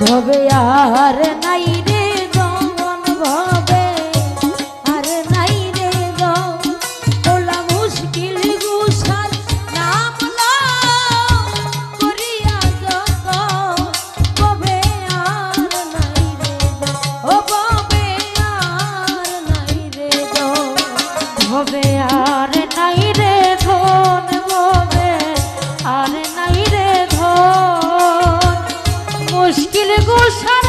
ভবে আর নাই রে গোসা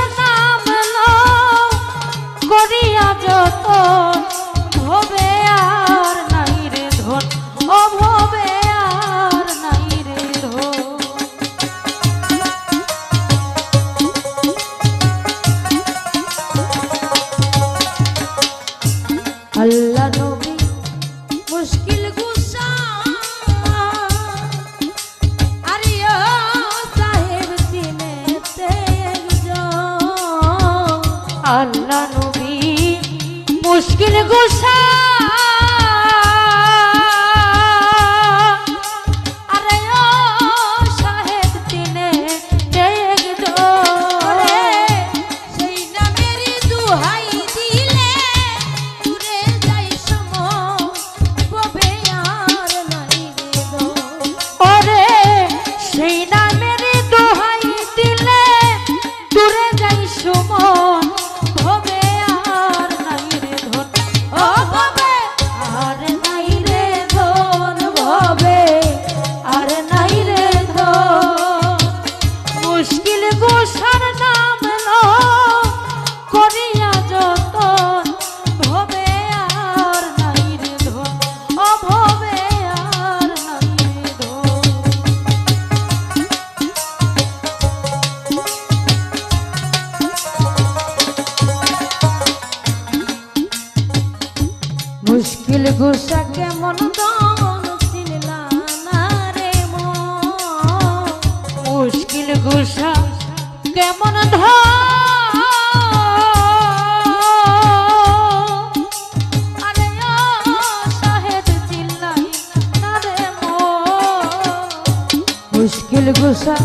ঘোষা কেমন দন চিনলা না রে মুশকিল ঘোষা কেমন ধন? মুশকিল গুসা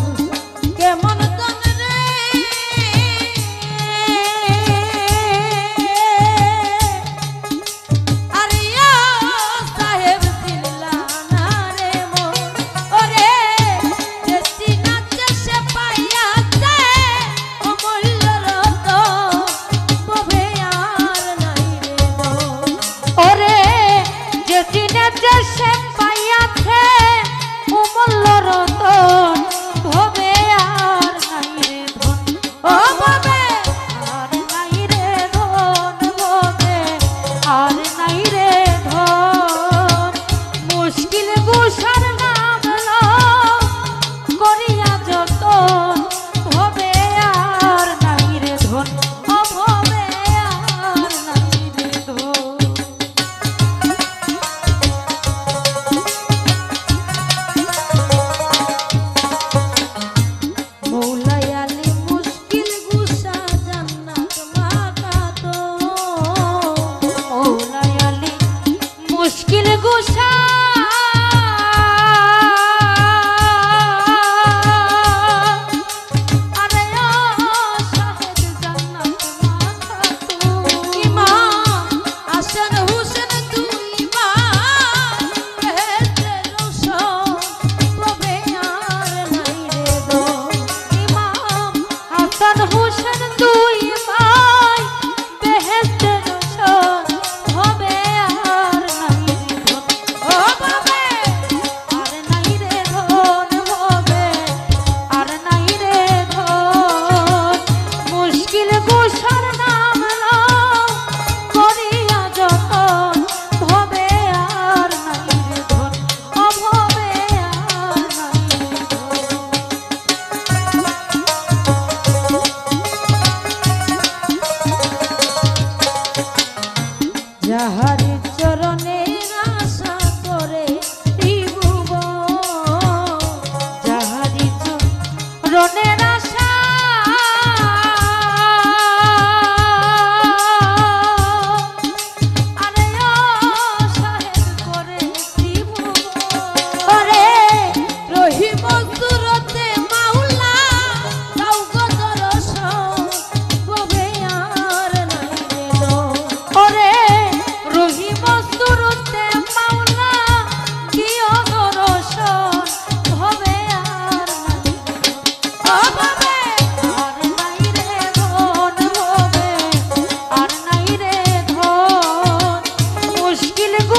tú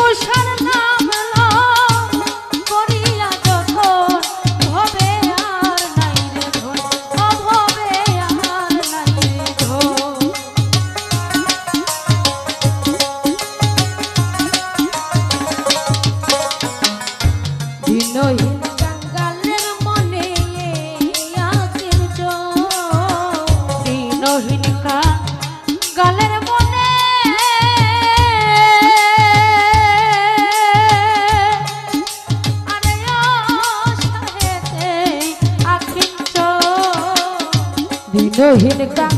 তুষার না। দিনহীন গালের